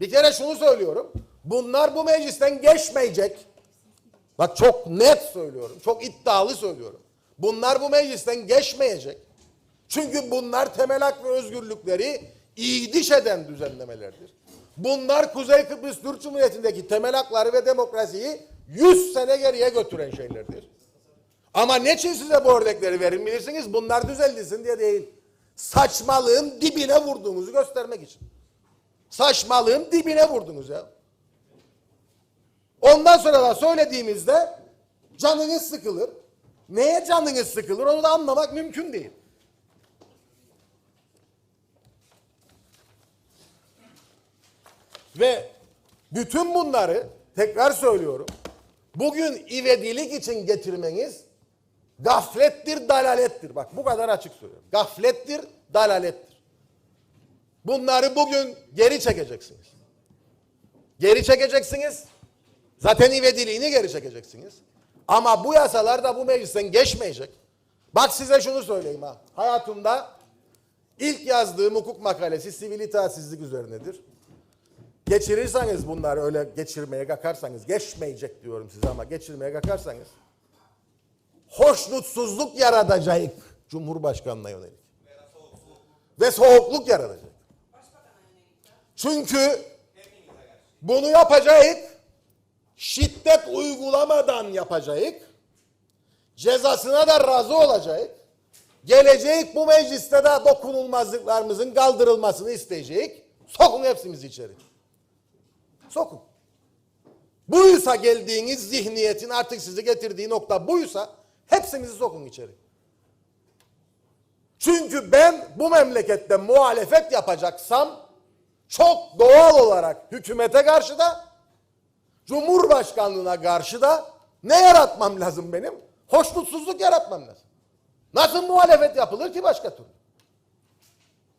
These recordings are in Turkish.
Bir kere şunu söylüyorum. Bunlar bu meclisten geçmeyecek. Bak çok net söylüyorum. Çok iddialı söylüyorum. Bunlar bu meclisten geçmeyecek. Çünkü bunlar temel hak ve özgürlükleri iğdiş eden düzenlemelerdir. Bunlar Kuzey Kıbrıs Türk Cumhuriyeti'ndeki temel hakları ve demokrasiyi 100 sene geriye götüren şeylerdir. Ama ne için size bu örnekleri verin bilirsiniz? Bunlar düzeltilsin diye değil. Saçmalığın dibine vurduğunuzu göstermek için. Saçmalığın dibine vurdunuz ya. Ondan sonra da söylediğimizde canınız sıkılır. Neye canınız sıkılır onu da anlamak mümkün değil. Ve bütün bunları tekrar söylüyorum. Bugün ivedilik için getirmeniz gaflettir, dalalettir. Bak bu kadar açık söylüyorum. Gaflettir, dalalettir. Bunları bugün geri çekeceksiniz. Geri çekeceksiniz. Zaten ivediliğini geri çekeceksiniz. Ama bu yasalar da bu meclisten geçmeyecek. Bak size şunu söyleyeyim ha. Hayatımda ilk yazdığım hukuk makalesi sivil itaatsizlik üzerinedir. Geçirirseniz bunları öyle geçirmeye kalkarsanız, geçmeyecek diyorum size ama geçirmeye kalkarsanız hoşnutsuzluk yaratacak Cumhurbaşkanı'na yönelik. Ve soğukluk yaratacak. Çünkü bunu yapacak, şiddet uygulamadan yapacak, cezasına da razı olacak, gelecek bu mecliste de dokunulmazlıklarımızın kaldırılmasını isteyecek, sokun hepsimizi içeri. Sokun. Buysa geldiğiniz zihniyetin artık sizi getirdiği nokta buysa hepsinizi sokun içeri. Çünkü ben bu memlekette muhalefet yapacaksam çok doğal olarak hükümete karşı da Cumhurbaşkanlığına karşı da ne yaratmam lazım benim? Hoşnutsuzluk yaratmam lazım. Nasıl muhalefet yapılır ki başka türlü?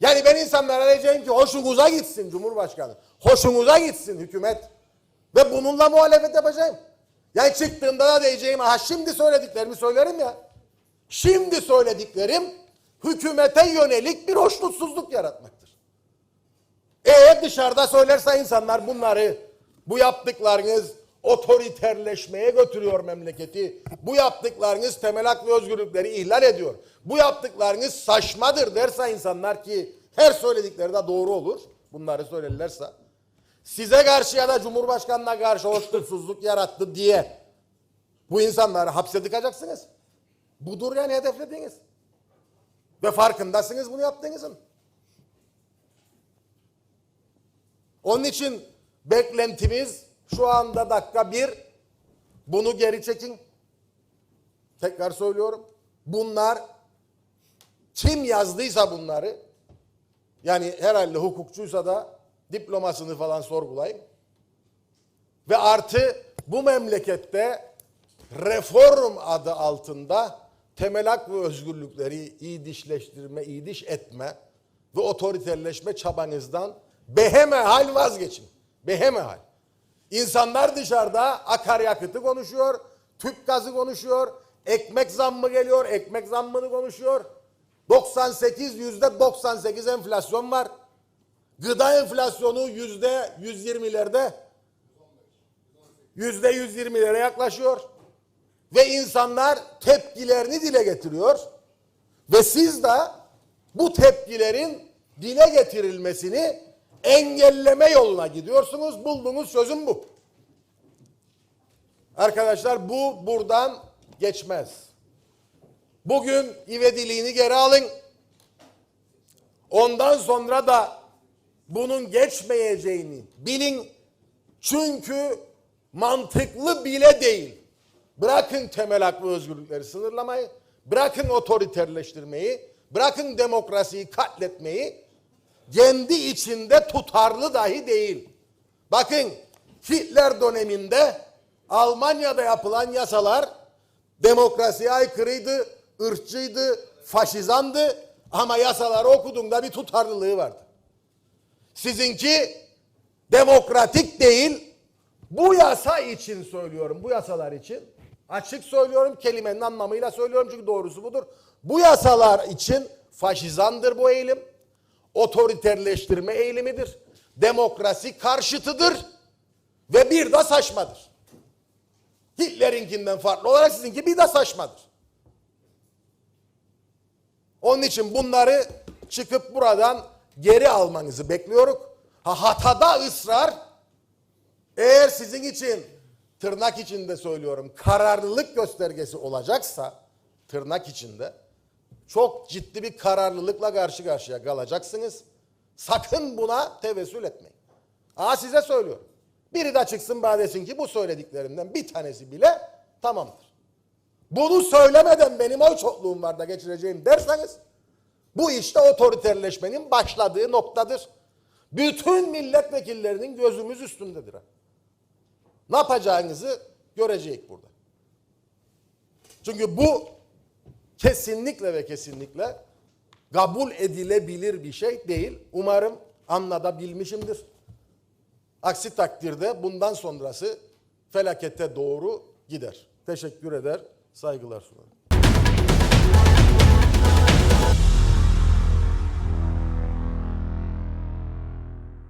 Yani ben insanlara diyeceğim ki hoşunuza gitsin Cumhurbaşkanı. Hoşunuza gitsin hükümet. Ve bununla muhalefet yapacağım. Yani çıktığımda da diyeceğim ha şimdi söylediklerimi söylerim ya. Şimdi söylediklerim hükümete yönelik bir hoşnutsuzluk yaratmaktır. Eğer dışarıda söylerse insanlar bunları bu yaptıklarınız otoriterleşmeye götürüyor memleketi. Bu yaptıklarınız temel hak ve özgürlükleri ihlal ediyor. Bu yaptıklarınız saçmadır derse insanlar ki her söyledikleri de doğru olur. Bunları söylerlerse. Size karşı ya da Cumhurbaşkanı'na karşı hoşnutsuzluk yarattı diye bu insanları hapse tıkacaksınız. Budur yani hedeflediğiniz. Ve farkındasınız bunu yaptığınızın. Onun için beklentimiz şu anda dakika bir bunu geri çekin. Tekrar söylüyorum. Bunlar kim yazdıysa bunları yani herhalde hukukçuysa da diplomasını falan sorgulayın. Ve artı bu memlekette reform adı altında temel hak ve özgürlükleri iyi dişleştirme, iyi diş etme ve otoriterleşme çabanızdan behemehal vazgeçin. Behemehal. İnsanlar dışarıda akaryakıtı konuşuyor, tüp gazı konuşuyor, ekmek zammı geliyor, ekmek zammını konuşuyor. 98 yüzde 98 enflasyon var. Gıda enflasyonu yüzde 120'lerde yüzde 120'lere yaklaşıyor. Ve insanlar tepkilerini dile getiriyor. Ve siz de bu tepkilerin dile getirilmesini engelleme yoluna gidiyorsunuz. Bulduğunuz çözüm bu. Arkadaşlar bu buradan geçmez. Bugün ivediliğini geri alın. Ondan sonra da bunun geçmeyeceğini bilin. Çünkü mantıklı bile değil. Bırakın temel hak ve özgürlükleri sınırlamayı, bırakın otoriterleştirmeyi, bırakın demokrasiyi katletmeyi, kendi içinde tutarlı dahi değil. Bakın Hitler döneminde Almanya'da yapılan yasalar demokrasiye aykırıydı, ırkçıydı, faşizandı ama yasaları okuduğunda bir tutarlılığı vardı. Sizinki demokratik değil. Bu yasa için söylüyorum, bu yasalar için. Açık söylüyorum, kelimenin anlamıyla söylüyorum çünkü doğrusu budur. Bu yasalar için faşizandır bu eğilim. Otoriterleştirme eğilimidir. demokrasi karşıtıdır ve bir de saçmadır. Hitler'inkinden farklı olarak sizinki bir de saçmadır. Onun için bunları çıkıp buradan geri almanızı bekliyoruz. Ha, hatada ısrar eğer sizin için tırnak içinde söylüyorum kararlılık göstergesi olacaksa tırnak içinde çok ciddi bir kararlılıkla karşı karşıya kalacaksınız. Sakın buna tevessül etmeyin. Aa size söylüyorum. Biri de çıksın bana desin ki bu söylediklerimden bir tanesi bile tamamdır. Bunu söylemeden benim oy çokluğum var da geçireceğim derseniz bu işte otoriterleşmenin başladığı noktadır. Bütün milletvekillerinin gözümüz üstündedir. Ne yapacağınızı görecek burada. Çünkü bu kesinlikle ve kesinlikle kabul edilebilir bir şey değil. Umarım anlatabilmişimdir. Aksi takdirde bundan sonrası felakete doğru gider. Teşekkür eder, saygılar sunarım.